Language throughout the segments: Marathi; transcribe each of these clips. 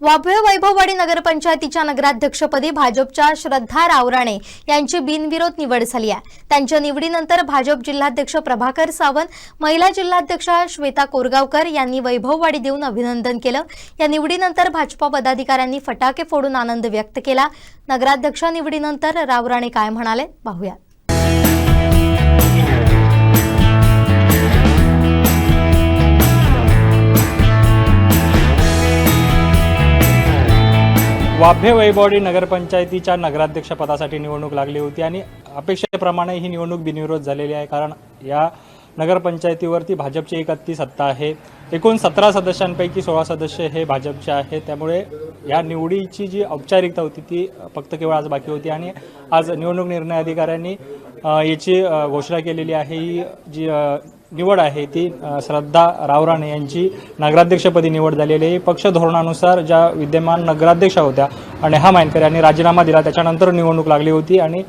वाभय वैभववाडी नगरपंचायतीच्या नगराध्यक्षपदी भाजपच्या श्रद्धा रावराणे यांची बिनविरोध निवड झाली आहे. त्यांच्या निवडीनंतर भाजप जिल्हाध्यक्ष प्रभाकर सावंत महिला जिल्हाध्यक्ष श्वेता कोरगावकर यांनी वैभववाडी देऊन अभिनंदन केलं. या निवडीनंतर भाजपा पदाधिकाऱ्यांनी फटाके फोडून आनंद व्यक्त केला. नगराध्यक्ष निवडीनंतर रावराणे काय म्हणाले? पाहूया वाभे वैभवडी नगरपंचायतीच्या नगराध्यक्षपदासाठी निवडणूक लागली होती आणि अपेक्षेप्रमाणे ही निवडणूक बिनविरोध झालेली आहे कारण या नगरपंचायतीवरती भाजपची एकत्ती सत्ता आहे. एकूण सतरा सदस्यांपैकी सोळा सदस्य हे भाजपचे आहेत. त्यामुळे या निवडीची जी औपचारिकता होती ती फक्त केवळ आज बाकी होती आणि आज निवडणूक निर्णय अधिकाऱ्यांनी याची घोषणा केलेली आहे. ही जी निवड आहे ती श्रद्धा रावराणे यांची नगराध्यक्षपदी निवड झालेली आहे. पक्ष धोरणानुसार ज्या विद्यमान नगराध्यक्षा होत्या आणि हा मायनकर यांनी राजीनामा दिला त्याच्यानंतर निवडणूक लागली होती आणि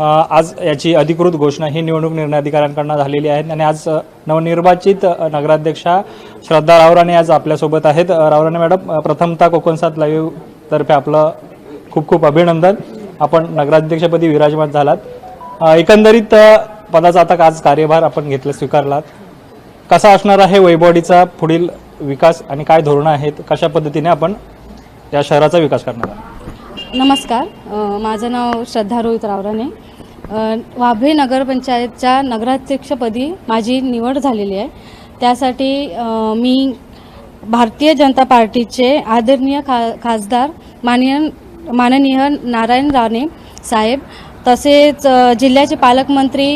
आज याची अधिकृत घोषणा ही निवडणूक निर्णय अधिकाऱ्यांकडून झालेली आहे. आणि आज नवनिर्वाचित नगराध्यक्षा श्रद्धा रावराणे आज आपल्यासोबत आहेत. रावराणे मॅडम प्रथमता प्रथमतः कोकण लाईव्ह तर्फे आपलं खूप खूप अभिनंदन. आपण नगराध्यक्षपदी विराजमान झालात. एकंदरीत पदाचा आता आज कार्यभार आपण घेतला स्वीकारलात. कसा असणार आहे वैभवडीचा पुढील विकास आणि काय धोरणं आहेत कशा पद्धतीने आपण या शहराचा विकास करणार आहोत? नमस्कार. अ, माझं नाव श्रद्धा रोहित रावराने. अ, वाभे नगरपंचायतच्या नगराध्यक्षपदी माझी निवड झालेली आहे. त्यासाठी अ, मी भारतीय जनता पार्टीचे आदरणीय खा खासदार माननीय माननीय नारायण राणे साहेब तसेच जिल्ह्याचे पालकमंत्री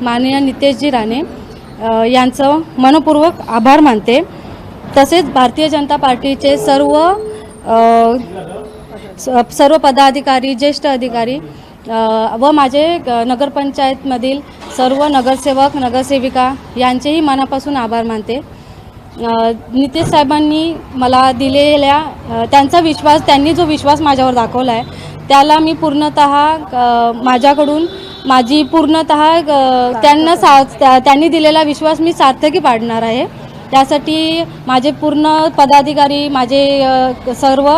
माननीय नितेशजी राणे यांचं मनपूर्वक आभार मानते. तसेच भारतीय जनता पार्टीचे सर्व स- सर्व पदाधिकारी ज्येष्ठ अधिकारी व माझे ग- नगरपंचायतमधील सर्व नगरसेवक नगरसेविका यांचेही मनापासून आभार मानते. नितेश साहेबांनी मला दिलेल्या त्यांचा विश्वास त्यांनी जो विश्वास माझ्यावर दाखवला आहे त्याला मी पूर्णत माझ्याकडून माझी पूर्णत त्यांना सा त्या- त्यांनी दिलेला विश्वास मी सार्थकी पाडणार आहे. त्यासाठी माझे पूर्ण पदाधिकारी माझे सर्व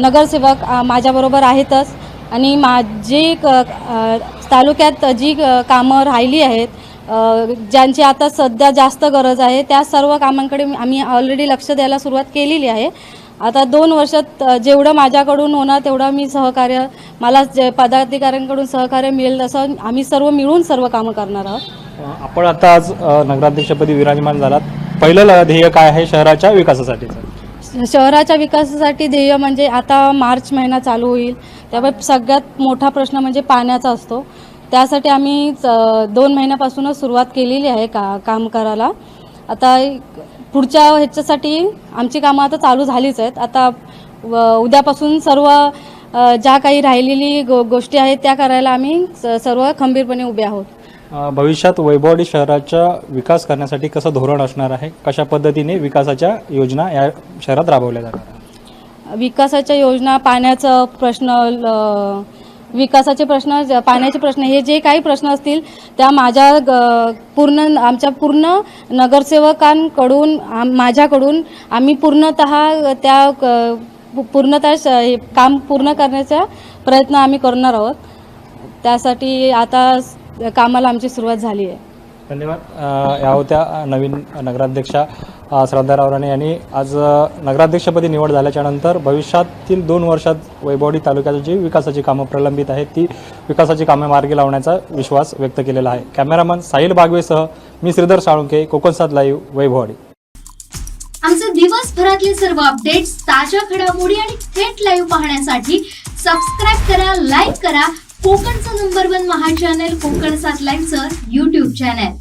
नगरसेवक माझ्याबरोबर आहेतच. आणि माझी क- तालुक्यात जी कामं राहिली आहेत ज्यांची आता सध्या जास्त गरज आहे त्या सर्व कामांकडे आम्ही ऑलरेडी लक्ष द्यायला सुरुवात केलेली आहे. आता दोन वर्षात जेवढं माझ्याकडून होणार तेवढं मी सहकार्य मला जे पदाधिकाऱ्यांकडून सहकार्य मिळेल तसं आम्ही सर्व मिळून सर्व कामं करणार आहोत. आपण आता आज नगराध्यक्षपदी विराजमान झालात. पहिलं ध्येय काय आहे शहराच्या विकासासाठीचं शहराच्या विकासासाठी ध्येय म्हणजे आता मार्च महिना चालू होईल. त्यामुळे सगळ्यात मोठा प्रश्न म्हणजे पाण्याचा असतो. त्यासाठी आम्ही दोन महिन्यापासूनच सुरुवात केलेली आहे का काम करायला. आता पुढच्या ह्याच्यासाठी आमची कामं आता चालू झालीच आहेत. आता उद्यापासून सर्व ज्या काही राहिलेली गो गोष्टी आहेत त्या करायला आम्ही सर्व खंबीरपणे उभे आहोत. भविष्यात वैभवडी शहराचा विकास करण्यासाठी कसं धोरण असणार आहे? कशा पद्धतीने विकासाच्या योजना या शहरात राबवल्या जाणार? विकासाच्या योजना पाण्याचं प्रश्न विकासाचे प्रश्न पाण्याचे प्रश्न हे जे काही प्रश्न असतील त्या माझ्या ग- पूर्ण आमच्या पूर्ण नगरसेवकांकडून माझ्याकडून आम्ही पूर्णत त्या पूर्णतः हे काम पूर्ण करण्याचा प्रयत्न आम्ही करणार आहोत. त्यासाठी आता कामाला आमची सुरुवात झाली आहे. धन्यवाद. या होत्या नवीन नगराध्यक्षा. श्रद्धा रावराणे यांनी आज नगराध्यक्षपदी निवड झाल्याच्यानंतर भविष्यातील दोन वर्षात वैभवडी तालुक्याची जी विकासाची कामं प्रलंबित आहेत ती विकासाची कामे मार्गी लावण्याचा विश्वास व्यक्त केलेला आहे. कॅमेरामन साहिल बागवेसह मी श्रीधर साळुंके कोकणसात लाईव्ह वैभवडी आमचे दिवसभरातले सर्व अपडेट्स ताज्या घडामोडी आणि थेट लाईव्ह पाहण्यासाठी सबस्क्राईब करा लाईक करा. कोकणचं नंबर वन महा चॅनल कोकण सात लाईव्हचं युट्यूब चॅनल